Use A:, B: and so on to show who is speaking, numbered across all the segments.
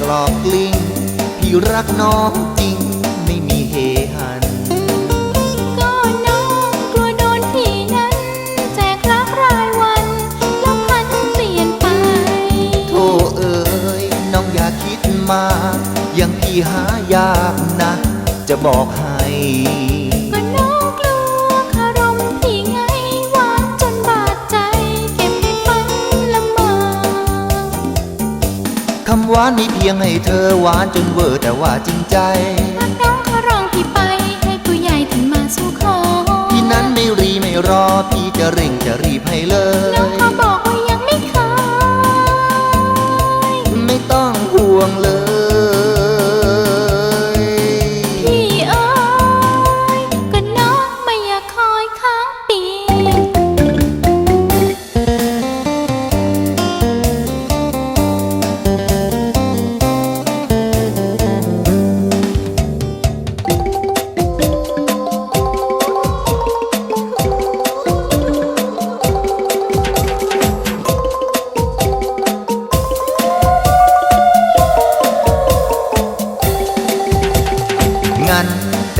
A: พี่รักน้องจริงไม่มีเฮหัน
B: ก็น้องกลัวโดนพี่นั้น แจกรักรายวันแล้วพันเปลี่ยนไป
A: โธ่เอ๋ยน้องอย่าคิดมากยังพี่หายากนะ จะบอกให้
B: หวานนี้เพี
A: ยงให้เธอหวานจนเวอร์แต่ว่าจริงใจ
B: หากน้องเขารองพี่ไปให้ผู้ใหญ่ท่านมาสู่ขอ
A: พี่นั้นไม่รีไม่รอพี่จะเร่งจะรีบให้เล
B: น้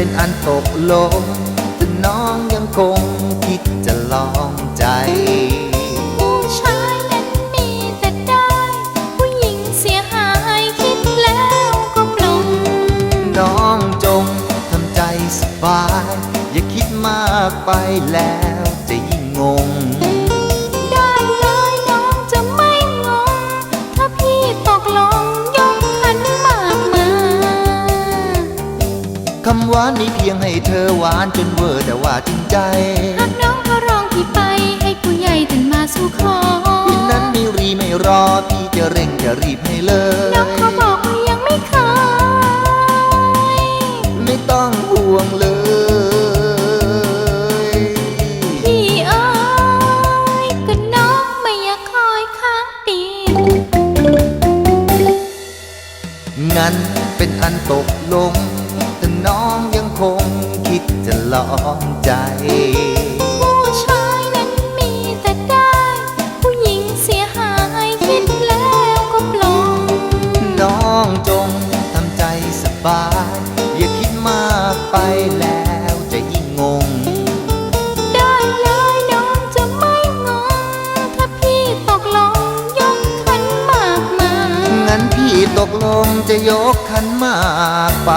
B: เป็
A: นอันตกลงแต่น้องยังคงคิดจะลองใจ
B: ผู้ชายนั้นมีแต่ได้ ผู้หญิงเสียหายคิดแล้วก็ปลง
A: น้องจงทำใจสบาย อย่าคิดมากไปแล้วจะยิ่งงงำหวานนี้เพียงให้เธอหวานจนเวอร์แต่ว่าจริงใจ
B: หากน้องเขารองพี่ไปให้ผู้ใหญ่ท่านมาสู่ขอ
A: พี่นั้นไม่รีไม่รอพี่จะเร่งจะรีบให้เล
B: น้อง
A: ย
B: เขาบอกว่ายังไม่เคย
A: ไม่ต้องห่วงเลย
B: พี่เอ๋ยก็น้องไม่อยากคอยค้างปี
A: งั้นเป็นอันตกลง องใจ
B: ผู้ชายนั้นมีแต่ได้ ผู้หญิงเสียหายคิดแล้วก็ปลง
A: น้องจงทำใจสบาย อย่าคิดมากไปแล้วจะยิ่งงง
B: ได้เลยน้องจะไม่งง ถ้าพี่ตกลงยกขันหมากมา
A: งั้นพี่ตกลงจะยกขันหมากไป